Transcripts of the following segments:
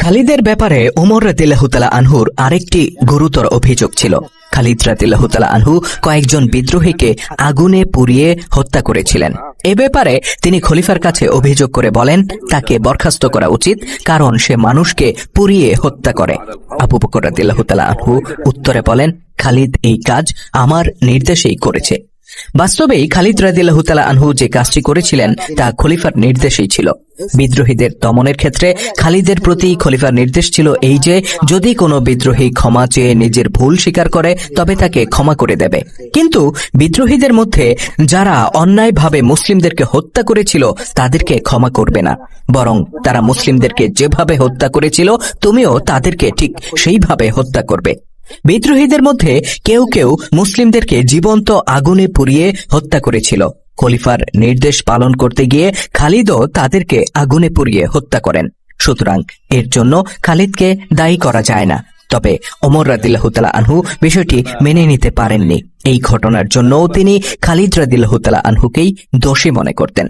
খালিদের ব্যাপারে ওমর রাদিল্লাহুতালা আনহুর আরেকটি গুরুতর অভিযোগ ছিল। খালিদ রাদিল্লাহুতালা আনহু কয়েকজন বিদ্রোহীকে আগুনে পুড়িয়ে হত্যা করেছিলেন। এ ব্যাপারে তিনি খলিফার কাছে অভিযোগ করে বলেন, তাকে বরখাস্ত করা উচিত, কারণ সে মানুষকে পুড়িয়ে হত্যা করে। আবু বকর রাদিল্লাহুতালা আনহু উত্তরে বলেন, খালিদ এই কাজ আমার নির্দেশেই করেছে। বাস্তবেই খালিদ রাদিল্লাহুতালা আনহু যে কাজটি করেছিলেন, তা খলিফার নির্দেশেই ছিল। বিদ্রোহীদের দমনের ক্ষেত্রে খালিদের প্রতি খলিফার নির্দেশ ছিল এই যে, যদি কোনো বিদ্রোহী ক্ষমা চেয়ে নিজের ভুল স্বীকার করে, তবে তাকে ক্ষমা করে দেবে। কিন্তু বিদ্রোহীদের মধ্যে যারা অন্যায়ভাবে মুসলিমদেরকে হত্যা করেছিল, তাদেরকে ক্ষমা করবে না। বরং তারা মুসলিমদেরকে যেভাবে হত্যা করেছিল, তুমিও তাদেরকে ঠিক সেইভাবে হত্যা করবে। বিদ্রোহীদের মধ্যে কেউ কেউ মুসলিমদেরকে জীবন্ত আগুনে পুড়িয়ে হত্যা করেছিল। খলিফার নির্দেশ পালন করতে গিয়ে খালিদও তাদেরকে আগুনে পুড়িয়ে হত্যা করেন। সুতরাং এর জন্য খালিদকে দায়ী করা যায় না। তবে ওমর রাদিল্লাহতালা আনহু বিষয়টি মেনে নিতে পারেননি। এই ঘটনার জন্যও তিনি খালিদ রাদিল্লাহতালা আনহুকেই দোষী মনে করতেন।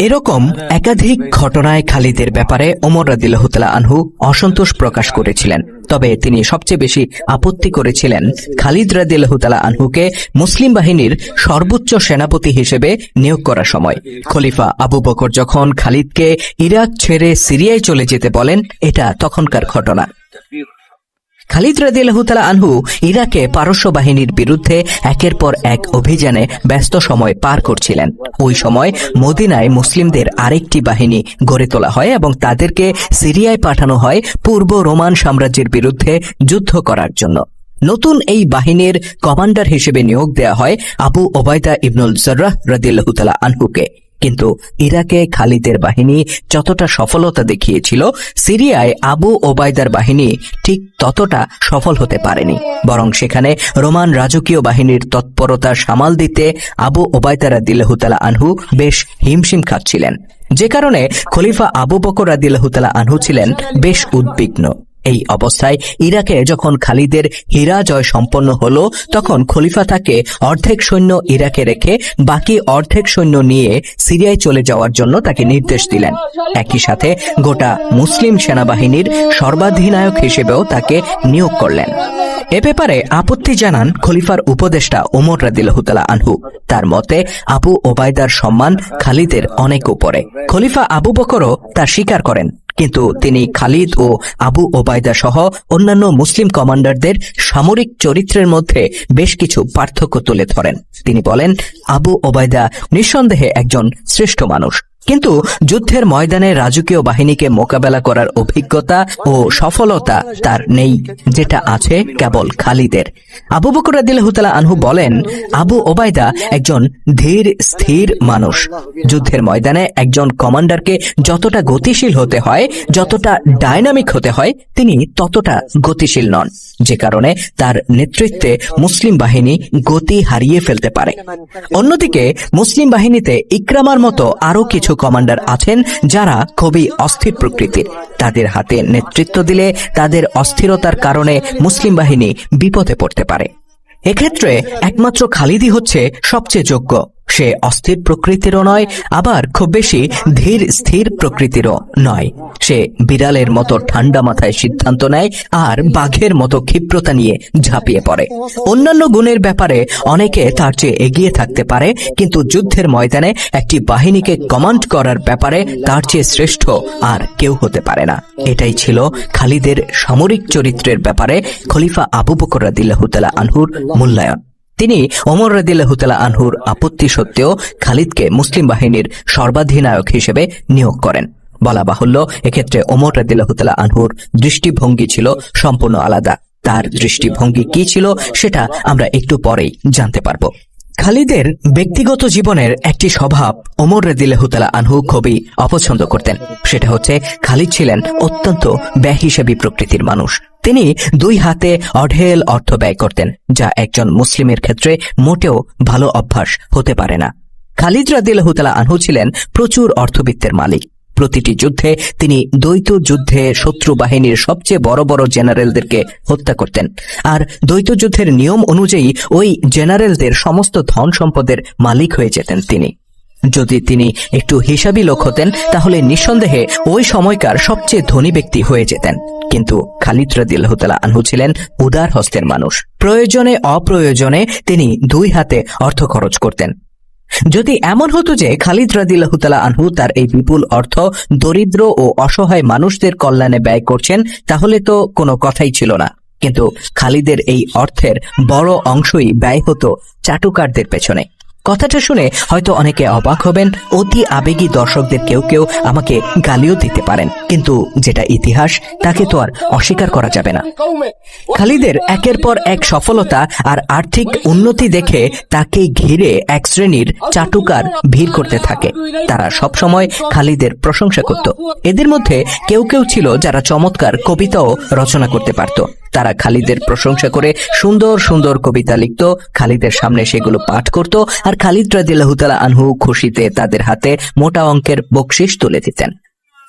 এরকম একাধিক ঘটনায় খালিদের ব্যাপারে ওমর রাদিল্লাহতালা আনহু অসন্তোষ প্রকাশ করেছিলেন। তবে তিনি সবচেয়ে বেশি আপত্তি করেছিলেন খালিদ রাদিল্লাহতালা আনহুকে মুসলিম বাহিনীর সর্বোচ্চ সেনাপতি হিসেবে নিয়োগ করার সময়। খলিফা আবু বকর যখন খালিদকে ইরাক ছেড়ে সিরিয়ায় চলে যেতে বলেন, এটা তখনকার ঘটনা। খালিদ রাদিল্লাহতালা আনহু ইরাকে পারস্য বাহিনীর বিরুদ্ধে একের পর এক অভিযানে ব্যস্ত সময় পার করছিলেন। ওই সময় মদিনায় মুসলিমদের আরেকটি বাহিনী গড়ে তোলা হয় এবং তাদেরকে সিরিয়ায় পাঠানো হয় পূর্ব রোমান সাম্রাজ্যের বিরুদ্ধে যুদ্ধ করার জন্য। নতুন এই বাহিনীর কমান্ডার হিসেবে নিয়োগ দেয়া হয় আবু ওবায়দা ইবনুল জর্রাহ রাদিল্লাহতালা আনহুকে। কিন্তু ইরাকে খালিদের বাহিনী যতটা সফলতা দেখিয়েছিল, সিরিয়ায় আবু ওবায়দার বাহিনী ঠিক ততটা সফল হতে পারেনি। বরং সেখানে রোমান রাজকীয় বাহিনীর তৎপরতা সামাল দিতে আবু ওবায়দা রাদিল্লাহুতালা আনহু বেশ হিমশিম খাচ্ছিলেন। যে কারণে খলিফা আবু বকর রাদিল্লাহুতালা আনহু ছিলেন বেশ উদ্বিগ্ন। এই অবস্থায় ইরাকে যখন খালিদের হীরা জয় সম্পন্ন হল, তখন খলিফা তাকে অর্ধেক সৈন্য ইরাকে রেখে বাকি অর্ধেক সৈন্য নিয়ে সিরিয়ায় চলে যাওয়ার জন্য তাকে নির্দেশ দিলেন। একই সাথে গোটা মুসলিম সেনাবাহিনীর সর্বাধিনায়ক হিসেবেও তাকে নিয়োগ করলেন। এ ব্যাপারে আপত্তি জানান খলিফার উপদেষ্টা ওমর রাদিল্লাহুতালা আনহু। তার মতে, আবু ওবায়দার সম্মান খালিদের অনেক উপরে। খলিফা আবু বকরও তা স্বীকার করেন। কিন্তু তিনি খালিদ ও আবু ওবায়দা সহ অন্যান্য মুসলিম কমান্ডারদের সামরিক চরিত্রের মধ্যে বেশ কিছু পার্থক্য তুলে ধরেন। তিনি বলেন, আবু ওবায়দা নিঃসন্দেহে একজন শ্রেষ্ঠ মানুষ। কিন্তু যুদ্ধের ময়দানে রাজকীয় বাহিনীকে মোকাবেলা করার অভিজ্ঞতা ও সফলতা তার নেই, যেটা আছে কেবল খালিদের। আবু বকর রাদিল্লাহুতালা আনহু বলেন, আবু ওবায়দা একজন ধীর, স্থির মানুষ। যুদ্ধের ময়দানে একজন কমান্ডারকে যতটা গতিশীল হতে হয়, যতটা ডায়নামিক হতে হয়, তিনি ততটা গতিশীল নন। যে কারণে তার নেতৃত্বে মুসলিম বাহিনী গতি হারিয়ে ফেলতে পারে। অন্যদিকে মুসলিম বাহিনীতে ইকরামার মতো আরও কিছু কমান্ডার আছেন যারা খুবই অস্থির প্রকৃতির। তাদের হাতে নেতৃত্ব দিলে তাদের অস্থিরতার কারণে মুসলিম বাহিনী বিপদে পড়তে পারে। এক্ষেত্রে একমাত্র খালিদি হচ্ছে সবচেয়ে যোগ্য। সে অস্থির প্রকৃতিরও নয়, আবার খুব বেশি ধীর, স্থির প্রকৃতিরও নয়। সে বিড়ালের মতো ঠান্ডা মাথায় সিদ্ধান্ত নেয় আর বাঘের মতো ক্ষিপ্রতা নিয়ে ঝাঁপিয়ে পড়ে। অন্যান্য গুণের ব্যাপারে অনেকে তার চেয়ে এগিয়ে থাকতে পারে, কিন্তু যুদ্ধের ময়দানে একটি বাহিনীকে কমান্ড করার ব্যাপারে তার চেয়ে শ্রেষ্ঠ আর কেউ হতে পারে না। এটাই ছিল খালিদের সামরিক চরিত্রের ব্যাপারে খলিফা আবু বকর রাদিল্লাহুতালা আনহুর মূল্যায়ন। তিনি ওমর রাদিল্লাহুতালা আনহুর আপত্তি সত্ত্বেও খালিদকে মুসলিম বাহিনীর সর্বাধিনায়ক হিসেবে নিয়োগ করেন। বলা বাহুল্য, এক্ষেত্রে ওমর রাদিল্লাহুতালা আনহুর দৃষ্টিভঙ্গি ছিল সম্পূর্ণ আলাদা। তার দৃষ্টিভঙ্গি কি ছিল, সেটা আমরা একটু পরেই জানতে পারব। খালিদের ব্যক্তিগত জীবনের একটি স্বভাব ওমর রেদিল্লাহুতালা আনহু খুবই অপছন্দ করতেন। সেটা হচ্ছে, খালিদ ছিলেন অত্যন্ত ব্যহিসেবী প্রকৃতির মানুষ। তিনি দুই হাতে অঢেল অর্থ ব্যয় করতেন, যা একজন মুসলিমের ক্ষেত্রে মোটেও ভালো অভ্যাস হতে পারে না। খালিদ রাদিল্লাহুতালা আনহু ছিলেন প্রচুর অর্থবিত্তের মালিক। প্রতিটি যুদ্ধে তিনি দ্বৈত যুদ্ধে শত্রু বাহিনীর সবচেয়ে বড় বড় জেনারেলদেরকে হত্যা করতেন। আর দ্বৈত যুদ্ধের নিয়ম অনুযায়ী ওই জেনারেলদের সমস্ত ধন সম্পদের মালিক হয়ে যেতেন তিনি। যদি তিনি একটু হিসাবী লোক হতেন, তাহলে নিঃসন্দেহে ওই সময়কার সবচেয়ে ধনী ব্যক্তি হয়ে যেতেন। কিন্তু খালিদ রাদিল্লাহ তালা আনহু ছিলেন উদার হস্তের মানুষ। প্রয়োজনে অপ্রয়োজনে তিনি দুই হাতে অর্থ খরচ করতেন। যদি এমন হতো যে খালিদ রাদিল্লাহতালা আনহু তার এই বিপুল অর্থ দরিদ্র ও অসহায় মানুষদের কল্যাণে ব্যয় করছেন, তাহলে তো কোনো কথাই ছিল না। কিন্তু খালিদের এই অর্থের বড় অংশই ব্যয় হতো চাটুকারদের পেছনে। কথাটা শুনে হয়তো অনেকে অবাক হবেন, অতি আবেগী দর্শকদের কেউ কেউ আমাকে গালিও দিতে পারেন। কিন্তু যেটা ইতিহাস, তাকে তো আর অস্বীকার করা যাবে না। খালিদের একের পর এক সফলতা আর আর্থিক উন্নতি দেখে তাকে ঘিরে এক শ্রেণির চাটুকার ভিড় করতে থাকে। তারা সব সময় খালিদের প্রশংসা করত। এদের মধ্যে কেউ কেউ ছিল যারা চমৎকার কবিতাও রচনা করতে পারত। তারা খালিদের প্রশংসা করে সুন্দর সুন্দর কবিতা লিখত, খালিদের সামনে সেগুলো পাঠ করত আর খালিদ রাদিল্লাহুতালা আনহু খুশিতে তাদের হাতে মোটা অঙ্কের বকশিস তুলে দিতেন।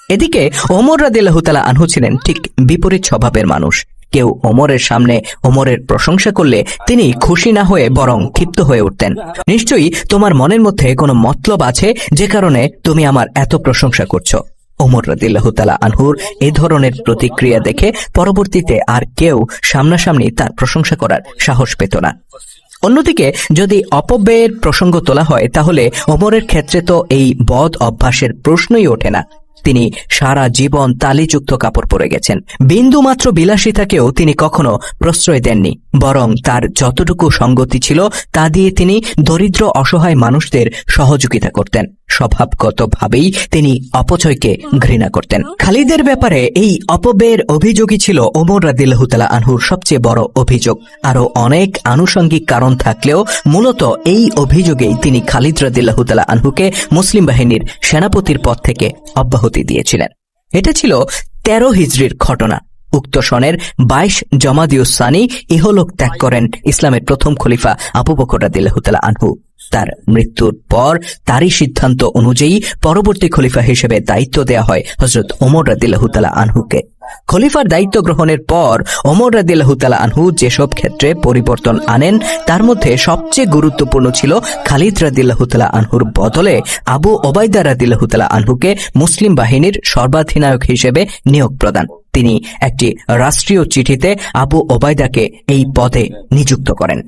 এদিকে ওমর রাদিল্লাহুতালা আনহু ছিলেন ঠিক বিপরীত স্বভাবের মানুষ। কেউ ওমরের সামনে ওমরের প্রশংসা করলে তিনি খুশি না হয়ে বরং ক্ষিপ্ত হয়ে উঠতেন। নিশ্চয়ই তোমার মনের মধ্যে কোনো মতলব আছে যে কারণে তুমি আমার এত প্রশংসা করছ। ওমর রাদিল্লাহুতালা আনহুর এ ধরনের প্রতিক্রিয়া দেখে পরবর্তীতে আর কেউ সামনাসামনি তার প্রশংসা করার সাহস পেত না। অন্যদিকে যদি অপব্যয়ের প্রসঙ্গ তোলা হয়, তাহলে ওমরের ক্ষেত্রে তো এই বদ অভ্যাসের প্রশ্নই ওঠে না। তিনি সারা জীবন তালিযুক্ত কাপড় পরে গেছেন। বিন্দু মাত্র বিলাসিতাকেও তিনি কখনো প্রশ্রয় দেননি, বরং তার যতটুকু সঙ্গতি ছিল তা দিয়ে তিনি দরিদ্র, অসহায় মানুষদের সহযোগিতা করতেন। স্বভাবগতভাবেই তিনি অপচয়কে ঘৃণা করতেন। খালিদের ব্যাপারে এই অপব্যয়ের অভিযোগই ছিল ওমর রাদিল্লাহুতালা আনহুর সবচেয়ে বড় অভিযোগ। আরও অনেক আনুষঙ্গিক কারণ থাকলেও মূলত এই অভিযোগেই তিনি খালিদ রাদিল্লাহুতালা আনহুকে মুসলিম বাহিনীর সেনাপতির পদ থেকে অব্যাহতি দিয়েছিলেন। এটা ছিল তেরো হিজড়ির ঘটনা। উক্ত সনের বাইশ জমাদিউসানি ইহলোক ত্যাগ করেন ইসলামের প্রথম খলিফা আবু বকর রাদিল্লাহুতালা আনহু। তার মৃত্যুর পর তারই সিদ্ধান্ত অনুযায়ী পরবর্তী খলিফা হিসেবে দায়িত্ব দেয়া হয় হজরত ওমর রাদিল্লাহুতালা আনহুকে। খলিফার দায়িত্ব গ্রহণের পর ওমর রাদিল্লাহুতালা আনহু যেসব ক্ষেত্রে পরিবর্তন আনেন, তার মধ্যে সবচেয়ে গুরুত্বপূর্ণ ছিল খালিদ রাদিল্লাহুতালা আনহুর বদলে আবু ওবায়দা রাদিল্লাহুতালা আনহুকে মুসলিম বাহিনীর সর্বাধিনায়ক হিসেবে নিয়োগ প্রদান। তিনি একটি রাষ্ট্রীয় চিঠিতে আবু ওবায়দাকে এই পদে নিযুক্ত করেন।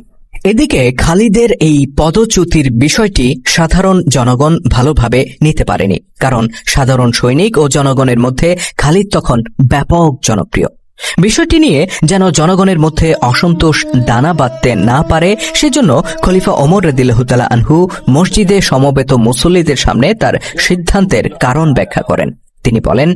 এদিকে খালিদের এই পদচ্যুতির বিষয়টি সাধারণ জনগণ ভালোভাবে নিতে পারেনি, কারণ সাধারণ সৈনিক ও জনগণের মধ্যে খালিদ তখন ব্যাপক জনপ্রিয়। বিষয়টি নিয়ে যেন জনগণের মধ্যে অসন্তোষ দানা বাঁধতে না পারে, সেজন্য খলিফা ওমর রদিল্লাহতালা আনহু মসজিদে সমবেত মুসল্লিদের সামনে তার সিদ্ধান্তের কারণ ব্যাখ্যা করেন। তিনি বলেন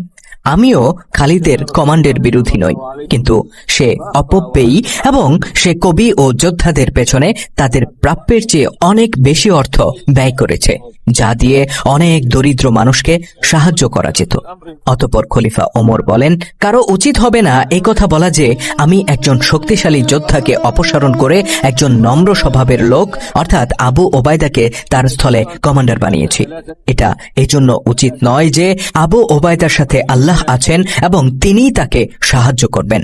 আমিও খালিদের কমান্ডের বিরোধী নই, কিন্তু সে অপব্যয়ী এবং সে কবি ও যোদ্ধাদের পেছনে তাদের প্রাপ্যের চেয়ে অনেক বেশি অর্থ ব্যয় করেছে, যা দিয়ে অনেক দরিদ্র মানুষকে সাহায্য করা যেত। অতপর খলিফা ওমর বলেন, কারও উচিত হবে না এই কথা বলা যে আমি একজন শক্তিশালী যোদ্ধাকে অপসারণ করে একজন নম্র স্বভাবের লোক, অর্থাৎ আবু ওবায়দাকে তার স্থলে কমান্ডার বানিয়েছি। এটা এজন্য উচিত নয় যে আবু ওবায়দার সাথে আল্লাহ আছেন এবং তিনিই তাকে সাহায্য করবেন।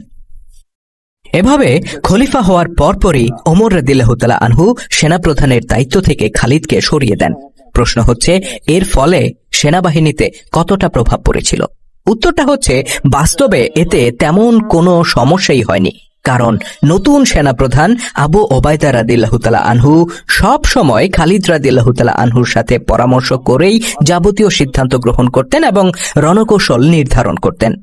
এভাবে খলিফা হওয়ার পরপরই ওমর রদিল্লাহতালা আনহু সেনাপ্রধানের দায়িত্ব থেকে খালিদকে সরিয়ে দেন। প্রশ্ন হচ্ছে, এর ফলে সেনাবাহিনীতে কতটা প্রভাব পড়েছিল? উত্তরটা হচ্ছে, বাস্তবে এতে তেমন কোনো সমস্যাই হয়নি। কারণ নতুন সেনাপ্রধান আবু ওবায়দা রাদিল্লাহতালা আনহু সব সময় খালিদ রাদিল্লাহতালা আনহুর সাথে পরামর্শ করেই যাবতীয় সিদ্ধান্ত গ্রহণ করতেন এবং রণকৌশল নির্ধারণ করতেন।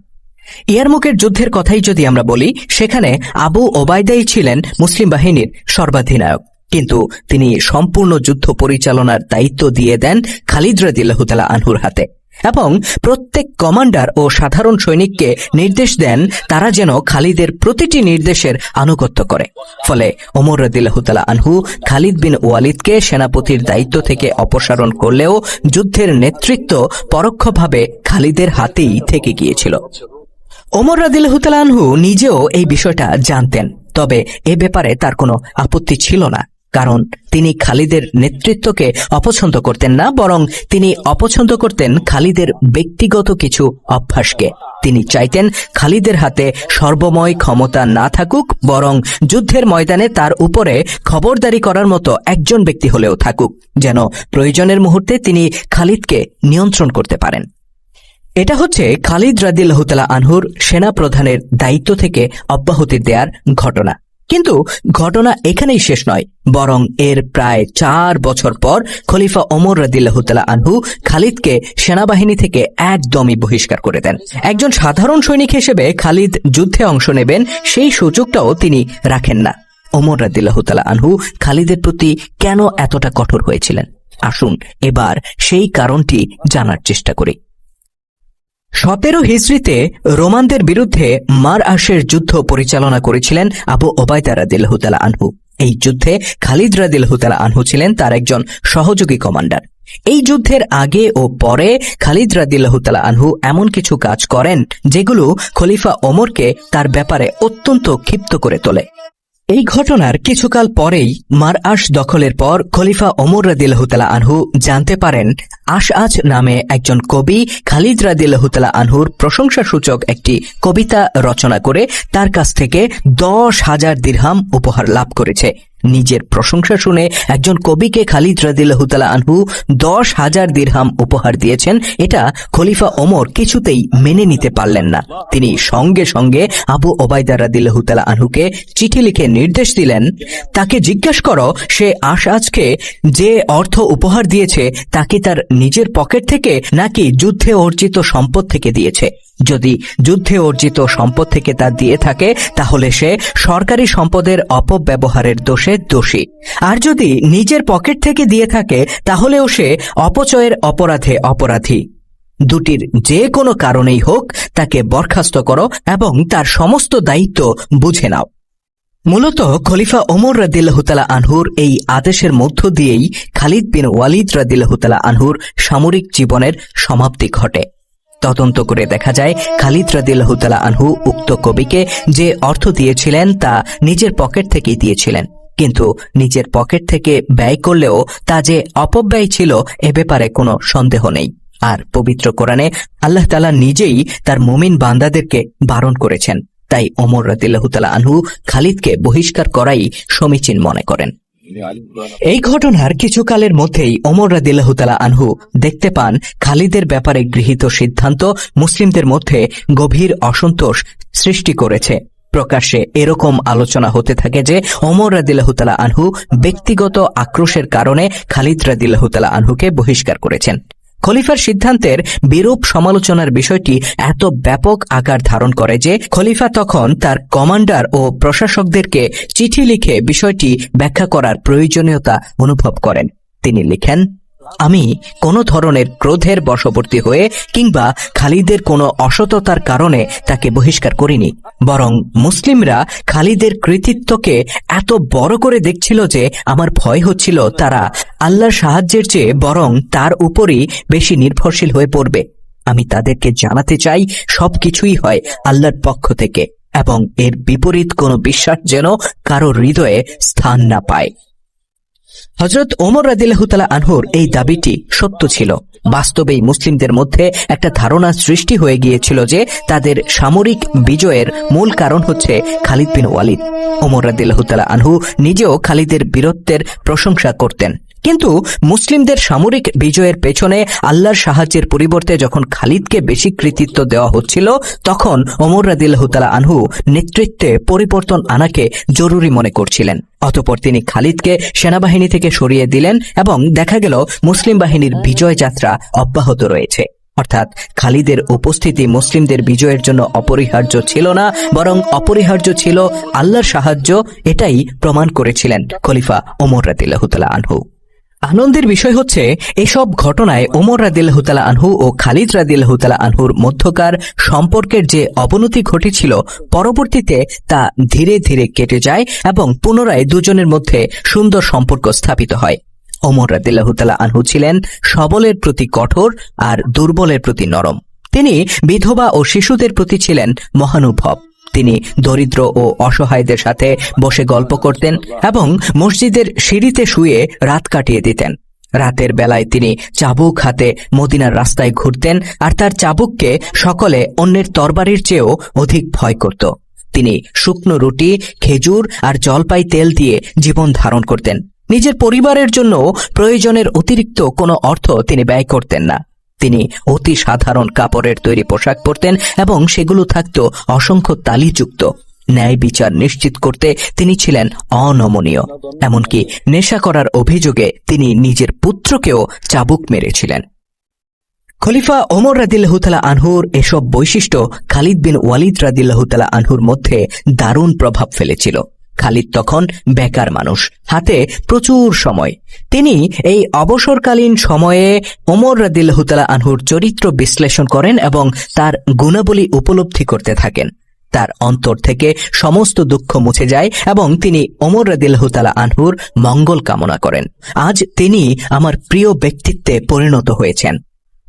ইয়ারমুকের যুদ্ধের কথাই যদি আমরা বলি, সেখানে আবু ওবায়দাই ছিলেন মুসলিম বাহিনীর সর্বাধিনায়ক। কিন্তু তিনি সম্পূর্ণ যুদ্ধ পরিচালনার দায়িত্ব দিয়ে দেন খালিদ রাদিল্লাহতালা আনহুর হাতে। এবং প্রত্যেক কমান্ডার ও সাধারণ সৈনিককে নির্দেশ দেন তারা যেন খালিদের প্রতিটি নির্দেশের আনুগত্য করে। ফলে ওমর রদিল্লাহতালা আনহু খালিদ বিন ওয়ালিদকে সেনাপতির দায়িত্ব থেকে অপসারণ করলেও যুদ্ধের নেতৃত্ব পরোক্ষভাবে খালিদের হাতেই থেকে গিয়েছিল। ওমর রাদিল্লাহতালা আনহু নিজেও এই বিষয়টা জানতেন, তবে এ ব্যাপারে তার কোনো আপত্তি ছিল না। কারণ তিনি খালিদের নেতৃত্বকে অপছন্দ করতেন না, বরং তিনি অপছন্দ করতেন খালিদের ব্যক্তিগত কিছু অভ্যাসকে। তিনি চাইতেন খালিদের হাতে সর্বময় ক্ষমতা না থাকুক, বরং যুদ্ধের ময়দানে তার উপরে খবরদারি করার মতো একজন ব্যক্তি হলেও থাকুক, যেন প্রয়োজনের মুহূর্তে তিনি খালিদকে নিয়ন্ত্রণ করতে পারেন। এটা হচ্ছে খালিদ রাদিল্লাহতালা আনহুর সেনা প্রধানের দায়িত্ব থেকে অব্যাহতি দেওয়ার ঘটনা। কিন্তু ঘটনা এখানেই শেষ নয়, বরং এর প্রায় চার বছর পর খলিফা ওমর রাদিল্লাহতালা আনহু খালিদকে সেনাবাহিনী থেকে একদমই বহিষ্কার করে দেন। একজন সাধারণ সৈনিক হিসেবে খালিদ যুদ্ধে অংশ নেবেন, সেই সুযোগটাও তিনি রাখেন না। ওমর রাদিল্লাহতালা আনহু খালিদের প্রতি কেন এতটা কঠোর হয়েছিলেন? আসুন এবার সেই কারণটি জানার চেষ্টা করি। সতেরো হিজড়িতে রোমানদের বিরুদ্ধে মার আশের যুদ্ধ পরিচালনা করেছিলেন আবু ওবায়দা রাদিল্লাহতালা আনহু। এই যুদ্ধে খালিদ রাদিল্লাহতালা আনহু ছিলেন তার একজন সহযোগী কমান্ডার। এই যুদ্ধের আগে ও পরে খালিদ রাদিল্লাহতালা আনহু এমন কিছু কাজ করেন যেগুলো খলিফা ওমরকে তার ব্যাপারে অত্যন্ত ক্ষিপ্ত করে তোলে। এই ঘটনার কিছুকাল পরেই মার আশ দখলের পর খলিফা ওমর রাদিল্লাহতালা আনহু জানতে পারেন আশ আজ নামে একজন কবি খালিদ রাদিল্লাহতালা আনহুর প্রশংসাসূচক একটি কবিতা রচনা করে তার কাছ থেকে দশ হাজার দিরহাম উপহার লাভ করেছে। নিজের প্রশংসা শুনে একজন কবিকে খালিদ রাদিল্লাহতালা আনহু দশ হাজার দিরহাম উপহার দিয়েছেন, এটা খলিফা ওমর কিছুতেই মেনে নিতে পারলেন না। তিনি সঙ্গে সঙ্গে আবু ওবায়দা রাদিল্লাহতালা আনহুকে চিঠি লিখে নির্দেশ দিলেন, তাকে জিজ্ঞেস করো, সে আশআজকে যে অর্থ উপহার দিয়েছে, তাকে তার নিজের পকেট থেকে নাকি যুদ্ধে অর্জিত সম্পদ থেকে দিয়েছে? যদি যুদ্ধে অর্জিত সম্পদ থেকে তা দিয়ে থাকে, তাহলে সে সরকারি সম্পদের অপব্যবহারের দোষে দোষী। আর যদি নিজের পকেট থেকে দিয়ে থাকে, তাহলেও সে অপচয়ের অপরাধে অপরাধী। দুটির যে কোনো কারণেই হোক, তাকে বরখাস্ত করো এবং তার সমস্ত দায়িত্ব বুঝে নাও। মূলত খলিফা ওমর রাদিল্লাহতালা আনহুর এই আদেশের মধ্য দিয়েই খালিদ বিন ওয়ালিদ রাদিল্লাহতালা আনহুর সামরিক জীবনের সমাপ্তি ঘটে। তদন্ত করে দেখা যায়, খালিদ রাদিল্লাহতালা আনহু উক্ত কবিকে যে অর্থ দিয়েছিলেন তা নিজের পকেট থেকেই দিয়েছিলেন। কিন্তু নিজের পকেট থেকে ব্যয় করলেও তা যে অপব্যয় ছিল এ ব্যাপারে কোনো সন্দেহ নেই। আর পবিত্র কোরআনে আল্লাহ তালা নিজেই তার মুমিন বান্দাদেরকে বারণ করেছেন। তাই ওমর রাদিল্লাহতালা আনহু খালিদকে বহিষ্কার করাই সমীচীন মনে করেন। এই ঘটনার কিছুকালের মধ্যেই ওমর রাদিল্লাহতালা আনহু দেখতে পান খালিদের ব্যাপারে গৃহীত সিদ্ধান্ত মুসলিমদের মধ্যে গভীর অসন্তোষ সৃষ্টি করেছে। প্রকাশ্যে এরকম আলোচনা হতে থাকে যে অমর রাদিল্লাহতালা আনহু ব্যক্তিগত আক্রোশের কারণে খালিদ রাদিল্লাহতালা আনহুকে বহিষ্কার করেছেন। খলিফার সিদ্ধান্তের বিরূপ সমালোচনার বিষয়টি এত ব্যাপক আকার ধারণ করে যে খলিফা তখন তার কমান্ডার ও প্রশাসকদেরকে চিঠি লিখে বিষয়টি ব্যাখ্যা করার প্রয়োজনীয়তা অনুভব করেন। তিনি লিখেন আমি কোনো ধরনের ক্রোধের বশবর্তী হয়ে কিংবা খালিদের কোনো অসততার কারণে তাকে বহিষ্কার করিনি, বরং মুসলিমরা খালিদের কৃতিত্বকে এত বড় করে দেখছিল যে আমার ভয় হচ্ছিল তারা আল্লাহর সাহায্যের চেয়ে বরং তার উপরই বেশি নির্ভরশীল হয়ে পড়বে। আমি তাদেরকে জানাতে চাই সবকিছুই হয় আল্লাহর পক্ষ থেকে এবং এর বিপরীত কোনো বিশ্বাস যেন কারও হৃদয়ে স্থান না পায়। হজরত ওমর রাজিল্লাহতালা আনহুর এই দাবিটি সত্য ছিল। বাস্তবেই মুসলিমদের মধ্যে একটা ধারণা সৃষ্টি হয়ে গিয়েছিল যে তাদের সামরিক বিজয়ের মূল কারণ হচ্ছে খালিদ বিন ওয়ালিদ। ওমর রাজিল্লাহতালা আনহু নিজেও খালিদের বীরত্বের প্রশংসা করতেন। কিন্তু মুসলিমদের সামরিক বিজয়ের পেছনে আল্লাহর সাহায্যের পরিবর্তে যখন খালিদকে বেশি কৃতিত্ব দেওয়া হচ্ছিল, তখন ওমর রাদিল্লাহতালা আনহু নেতৃত্বে পরিবর্তন আনাকে জরুরি মনে করছিলেন। অতপর তিনি খালিদকে সেনাবাহিনী থেকে সরিয়ে দিলেন এবং দেখা গেল মুসলিম বাহিনীর বিজয় যাত্রা অব্যাহত রয়েছে। অর্থাৎ খালিদের উপস্থিতি মুসলিমদের বিজয়ের জন্য অপরিহার্য ছিল না, বরং অপরিহার্য ছিল আল্লাহর সাহায্য, এটাই প্রমাণ করেছিলেন খলিফা ওমর রাদিল্লাহতালা আনহু। আনন্দের বিষয় হচ্ছে, এসব ঘটনায় ওমর রাদিল্লাহতালা আনহু ও খালিদ রাদিল্লাহতালা আনহুর মধ্যকার সম্পর্কের যে অবনতি ঘটেছিল, পরবর্তীতে তা ধীরে ধীরে কেটে যায় এবং পুনরায় দুজনের মধ্যে সুন্দর সম্পর্ক স্থাপিত হয়। ওমর রাদিল্লাহতালা আনহু ছিলেন সবলের প্রতি কঠোর আর দুর্বলের প্রতি নরম। তিনি বিধবা ও শিশুদের প্রতি ছিলেন মহানুভব। তিনি দরিদ্র ও অসহায়দের সাথে বসে গল্প করতেন এবং মসজিদের সিঁড়িতে শুয়ে রাত কাটিয়ে দিতেন। রাতের বেলায় তিনি চাবুক হাতে মদিনার রাস্তায় ঘুরতেন আর তার চাবুককে সকলে অন্যের তরবারির চেয়েও অধিক ভয় করত। তিনি শুকনো রুটি, খেজুর আর জলপাই তেল দিয়ে জীবন ধারণ করতেন। নিজের পরিবারের জন্য প্রয়োজনের অতিরিক্ত কোনো অর্থ তিনি ব্যয় করতেন না। তিনি অতি সাধারণ কাপড়ের তৈরি পোশাক পরতেন এবং সেগুলো থাকত অসংখ্য তালিযুক্ত। ন্যায় বিচার নিশ্চিত করতে তিনি ছিলেন অনমনীয়। এমনকি নেশা করার অভিযোগে তিনি নিজের পুত্রকেও চাবুক মেরেছিলেন। খলিফা ওমর রাদিল্লাহতালা আনহুর এসব বৈশিষ্ট্য খালিদ বিন ওয়ালিদ রাদিল্লাহতালা আনহুর মধ্যে দারুণ প্রভাব ফেলেছিল। খালিদ তখন বেকার মানুষ, হাতে প্রচুর সময়। তিনি এই অবসরকালীন সময়ে ওমর রাদিল্লাহতালা আনহুর চরিত্র বিশ্লেষণ করেন এবং তার গুণাবলী উপলব্ধি করতে থাকেন। তার অন্তর থেকে সমস্ত দুঃখ মুছে যায় এবং তিনি ওমর রাদিল্লাহতালা আনহুর মঙ্গল কামনা করেন। আজ তিনি আমার প্রিয় ব্যক্তিত্বে পরিণত হয়েছেন।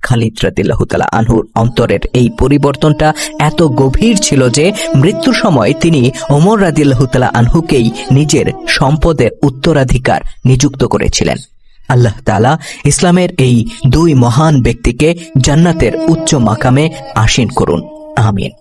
খালিদ রাতিল্লাহতালা আনহুর অন্তরের এই পরিবর্তনটা এত গভীর ছিল যে মৃত্যুর সময় তিনি ওমর রাদিল্লাহতালা আনহুকেই নিজের সম্পদের উত্তরাধিকার নিযুক্ত করেছিলেন। আল্লাহ তালা ইসলামের এই দুই মহান ব্যক্তিকে জান্নাতের উচ্চ মাকামে আসীন করুন। আমিন।